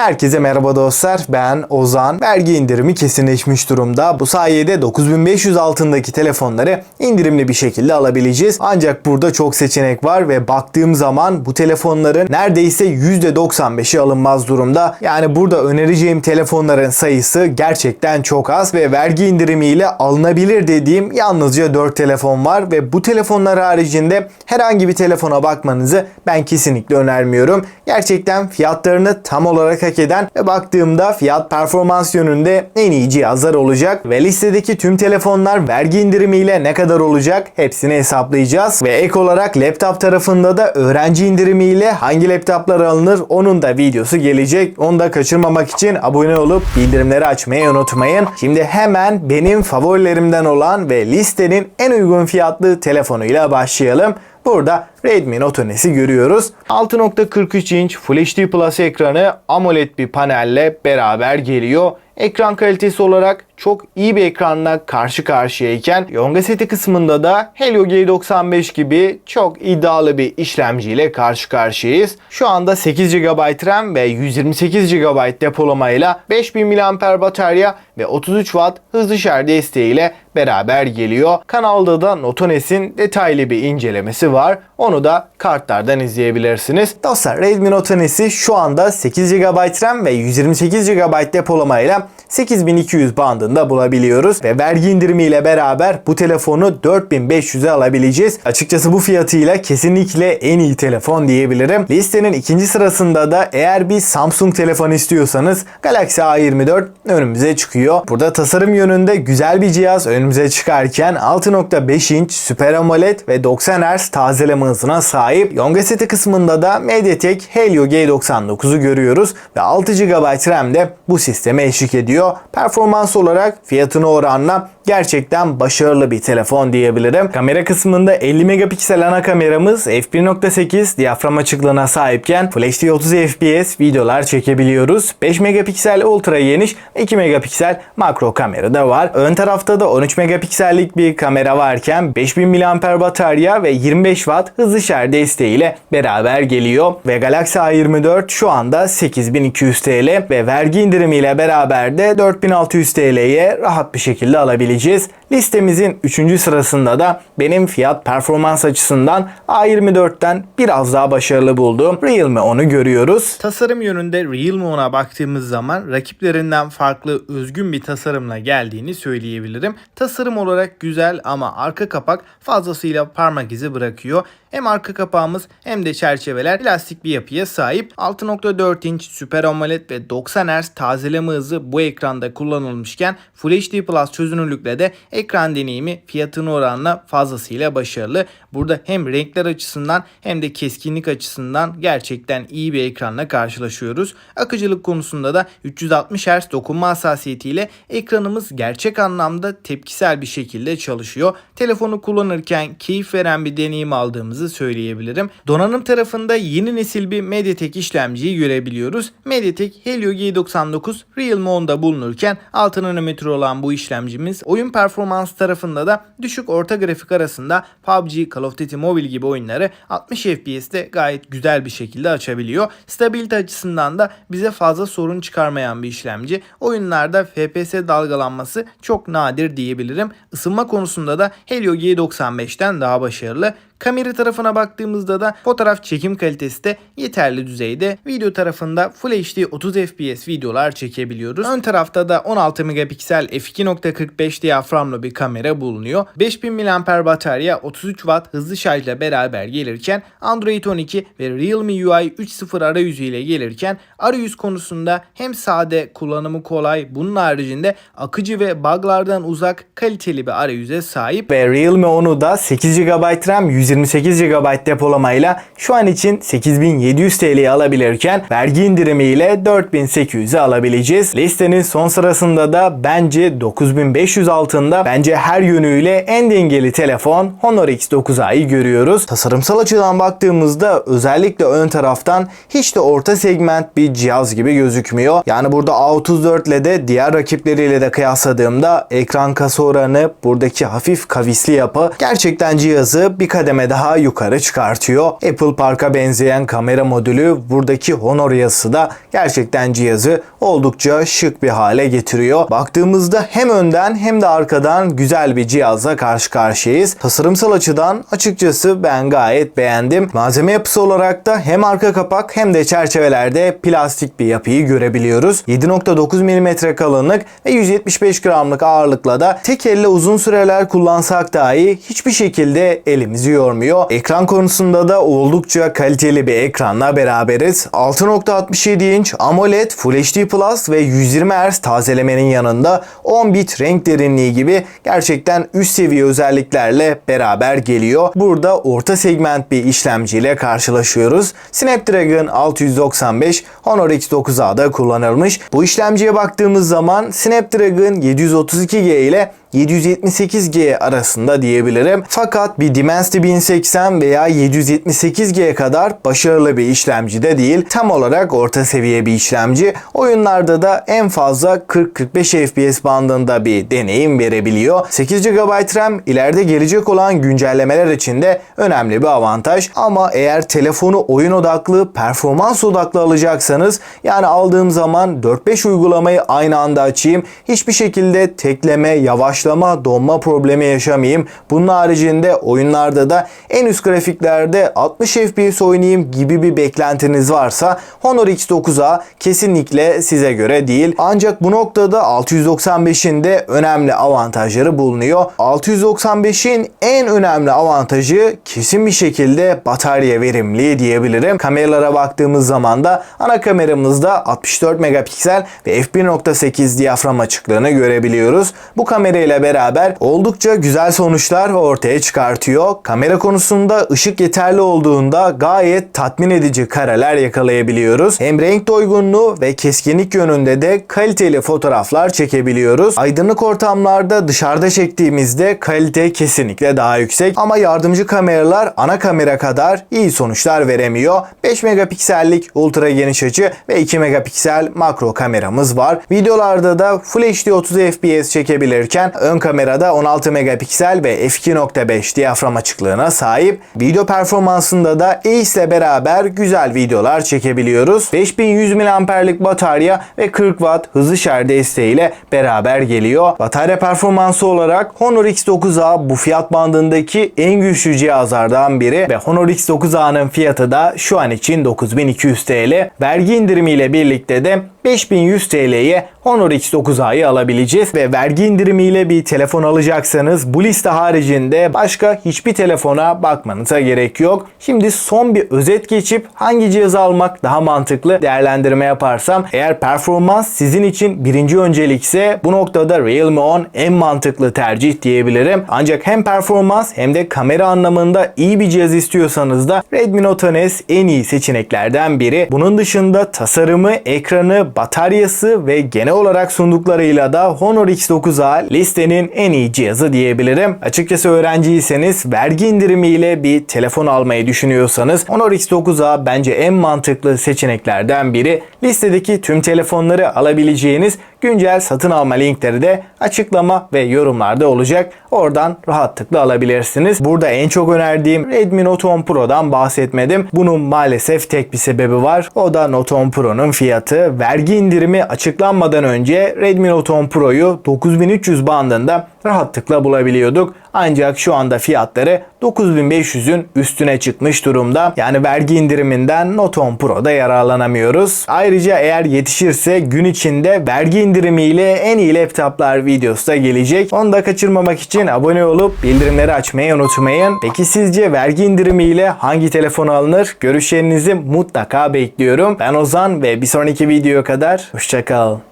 Herkese merhaba dostlar. Ben Ozan. Vergi indirimi kesinleşmiş durumda. Bu sayede 9500 altındaki telefonları indirimli bir şekilde alabileceğiz. Ancak burada çok seçenek var ve baktığım zaman bu telefonların neredeyse %95'i alınmaz durumda. Yani burada önereceğim telefonların sayısı gerçekten çok az ve vergi indirimiyle alınabilir dediğim yalnızca 4 telefon var ve bu telefonlar haricinde herhangi bir telefona bakmanızı ben kesinlikle önermiyorum. Gerçekten fiyatlarını tam olarak hak eden ve baktığımda fiyat performans yönünde en iyi cihazlar olacak ve listedeki tüm telefonlar vergi indirimiyle ne kadar olacak hepsini hesaplayacağız ve ek olarak laptop tarafında da öğrenci indirimiyle hangi laptoplar alınır onun da videosu gelecek. Onu da kaçırmamak için abone olup bildirimleri açmayı unutmayın. Şimdi hemen benim favorilerimden olan ve listenin en uygun fiyatlı telefonuyla başlayalım. Burada Redmi Note N'si görüyoruz. 6.43 inç Full HD Plus ekranı AMOLED bir panelle beraber geliyor. Ekran kalitesi olarak çok iyi bir ekranla karşı karşıyayken Yonga seti kısmında da Helio G95 gibi çok iddialı bir işlemciyle karşı karşıyayız. Şu anda 8 GB RAM ve 128 GB depolamayla 5000 mAh batarya ve 33 Watt hızlı şarj desteğiyle beraber geliyor. Kanalda da Notones'in detaylı bir incelemesi var. Onu da kartlardan izleyebilirsiniz. Dostlar Redmi Note N'si şu anda 8 GB RAM ve 128 GB depolamayla 8200 bandında bulabiliyoruz ve vergi indirimiyle beraber bu telefonu 4500'e alabileceğiz. Açıkçası bu fiyatıyla kesinlikle en iyi telefon diyebilirim. Listenin ikinci sırasında da eğer bir Samsung telefon istiyorsanız Galaxy A24 önümüze çıkıyor. Burada tasarım yönünde güzel bir cihaz önümüze çıkarken 6.5 inç Super AMOLED ve 90 Hz tazeleme hızına sahip. Yonga seti kısmında da MediaTek Helio G99'u görüyoruz ve 6 GB RAM de bu sisteme eşlik ediyor. Performans olarak fiyatına oranla gerçekten başarılı bir telefon diyebilirim. Kamera kısmında 50 megapiksel ana kameramız f1.8 diyafram açıklığına sahipken Full HD 30 fps videolar çekebiliyoruz. 5 megapiksel ultra geniş 2 megapiksel makro kamera da var. Ön tarafta da 13 megapiksellik bir kamera varken 5000 mAh batarya ve 25 Watt hızlı şarj desteğiyle beraber geliyor. Ve Galaxy A24 şu anda 8200 TL ve vergi indirimiyle beraber de 4600 TL'ye rahat bir şekilde alabileceğiz. Listemizin 3. sırasında da benim fiyat performans açısından A24'ten biraz daha başarılı bulduğum Realme 10'u görüyoruz. Tasarım yönünde Realme 10'a baktığımız zaman rakiplerinden farklı özgün bir tasarımla geldiğini söyleyebilirim. Tasarım olarak güzel ama arka kapak fazlasıyla parmak izi bırakıyor. Hem arka kapağımız hem de çerçeveler plastik bir yapıya sahip. 6.4 inç Super AMOLED ve 90 Hz tazeleme hızı bu ekranda kullanılmışken Full HD Plus çözünürlükle de ekran deneyimi fiyatına oranla fazlasıyla başarılı. Burada hem renkler açısından hem de keskinlik açısından gerçekten iyi bir ekranla karşılaşıyoruz. Akıcılık konusunda da 360 Hz dokunma hassasiyetiyle ekranımız gerçek anlamda tepkisel bir şekilde çalışıyor. Telefonu kullanırken keyif veren bir deneyim aldığımızı söyleyebilirim. Donanım tarafında yeni nesil bir MediaTek işlemciyi görebiliyoruz. MediaTek Helio G99 Realme 10'da bulunurken 6 nanometre olan bu işlemcimiz oyun performans tarafında da düşük orta grafik arasında PUBG, Call of Duty Mobile gibi oyunları 60 FPS'te gayet güzel bir şekilde açabiliyor. Stabilite açısından da bize fazla sorun çıkarmayan bir işlemci. Oyunlarda FPS dalgalanması çok nadir diyebilirim. Isınma konusunda da Helio G95'ten daha başarılı. Kamera tarafına baktığımızda da fotoğraf çekim kalitesi de yeterli düzeyde. Video tarafında Full HD 30 FPS videolar çekebiliyoruz. Ön tarafta da 16 megapiksel f2.45 diyaframlı bir kamera bulunuyor. 5000 mAh batarya 33 Watt hızlı şarjla beraber gelirken Android 12 ve Realme UI 3.0 arayüzü ile gelirken arayüz konusunda hem sade kullanımı kolay bunun haricinde akıcı ve buglardan uzak kaliteli bir arayüze sahip. Ve Realme 10'u da 8 GB RAM 128 GB depolamayla şu an için 8700 TL'ye alabilirken vergi indirimiyle 4800'e alabileceğiz. Listenin son sırasında da bence 9500 altında bence her yönüyle en dengeli telefon Honor X9A'yı görüyoruz. Tasarımsal açıdan baktığımızda özellikle ön taraftan hiç de orta segment bir cihaz gibi gözükmüyor. Yani burada A34 ile de diğer rakipleriyle de kıyasladığımda ekran kasa oranı buradaki hafif kavisli yapı gerçekten cihazı bir kademe kademe daha yukarı çıkartıyor. Apple Park'a benzeyen kamera modülü buradaki Honor yazısı da gerçekten cihazı oldukça şık bir hale getiriyor. Baktığımızda hem önden hem de arkadan güzel bir cihazla karşı karşıyayız. Tasarımsal açıdan açıkçası ben gayet beğendim. Malzeme yapısı olarak da hem arka kapak hem de çerçevelerde plastik bir yapıyı görebiliyoruz. 7.9 mm kalınlık ve 175 gramlık ağırlıkla da tek elle uzun süreler kullansak dahi hiçbir şekilde elimizi yormuyor. Ekran konusunda da oldukça kaliteli bir ekranla beraberiz. 6.67 inç AMOLED Full HD Plus ve 120 Hz tazelemenin yanında 10 bit renk derinliği gibi gerçekten üst seviye özelliklerle beraber geliyor. Burada orta segment bir işlemciyle karşılaşıyoruz. Snapdragon 695 Honor X9A'da kullanılmış. Bu işlemciye baktığımız zaman Snapdragon 732G ile 778G arasında diyebilirim. Fakat bir Dimensity 1080 veya 778G kadar başarılı bir işlemci de değil. Tam olarak orta seviye bir işlemci. Oyunlarda da en fazla 40-45 FPS bandında bir deneyim verebiliyor. 8 GB RAM ileride gelecek olan güncellemeler için de önemli bir avantaj. Ama eğer telefonu oyun odaklı, performans odaklı alacaksanız yani aldığım zaman 4-5 uygulamayı aynı anda açayım. Hiçbir şekilde tekleme, yavaşlama, donma problemi yaşamayayım. Bunun haricinde oyunlarda da en üst grafiklerde 60 FPS oynayayım gibi bir beklentiniz varsa Honor X9A kesinlikle size göre değil. Ancak bu noktada 695'in de önemli avantajları bulunuyor. 695'in en önemli avantajı kesin bir şekilde batarya verimliliği diyebilirim. Kameralara baktığımız zaman da ana kameramızda 64 megapiksel ve f1.8 diyafram açıklığını görebiliyoruz. Bu kamerayla beraber oldukça güzel sonuçlar ortaya çıkartıyor. Kamera konusunda ışık yeterli olduğunda gayet tatmin edici kareler yakalayabiliyoruz. Hem renk doygunluğu ve keskinlik yönünde de kaliteli fotoğraflar çekebiliyoruz. Aydınlık ortamlarda dışarıda çektiğimizde kalite kesinlikle daha yüksek ama yardımcı kameralar ana kamera kadar iyi sonuçlar veremiyor. 5 megapiksellik ultra geniş açı ve 2 megapiksel makro kameramız var. Videolarda da Full HD 30 FPS çekebilirken ön kamerada 16 megapiksel ve f2.5 diyafram açıklığına sahip. Video performansında da Ace ile beraber güzel videolar çekebiliyoruz. 5100 mAh'lik batarya ve 40 Watt hızlı şarj desteğiyle beraber geliyor. Batarya performansı olarak Honor X9A bu fiyat bandındaki en güçlü cihazlardan biri ve Honor X9A'nın fiyatı da şu an için 9200 TL. Vergi indirimiyle birlikte de 5100 TL'ye Honor X9A'yı alabileceğiz ve vergi indirimiyle bir telefon alacaksanız bu liste haricinde başka hiçbir telefona bakmanıza gerek yok. Şimdi son bir özet geçip hangi cihazı almak daha mantıklı değerlendirme yaparsam eğer performans sizin için birinci öncelikse bu noktada Realme 10 en mantıklı tercih diyebilirim. Ancak hem performans hem de kamera anlamında iyi bir cihaz istiyorsanız da Redmi Note S en iyi seçeneklerden biri. Bunun dışında tasarımı, ekranı, bataryası ve genel olarak sunduklarıyla da Honor X9A listenin en iyi cihazı diyebilirim. Açıkçası öğrenciyseniz vergi indirimiyle bir telefon almayı düşünüyorsanız Honor X9A bence en mantıklı seçeneklerden biri. Listedeki tüm telefonları alabileceğiniz güncel satın alma linkleri de açıklama ve yorumlarda olacak. Oradan rahatlıkla alabilirsiniz. Burada en çok önerdiğim Redmi Note 10 Pro'dan bahsetmedim. Bunun maalesef tek bir sebebi var. O da Note 10 Pro'nun fiyatı. Vergi indirimi açıklanmadan önce Redmi Note 10 Pro'yu 9300 bandında rahatlıkla bulabiliyorduk. Ancak şu anda fiyatları 9500'ün üstüne çıkmış durumda. Yani vergi indiriminden Note 10 Pro'da yararlanamıyoruz. Ayrıca eğer yetişirse gün içinde vergi indirimiyle en iyi laptoplar videosu da gelecek. Onu da kaçırmamak için abone olup bildirimleri açmayı unutmayın. Peki sizce vergi indirimiyle hangi telefon alınır? Görüşlerinizi mutlaka bekliyorum. Ben Ozan ve bir sonraki videoya kadar hoşçakal.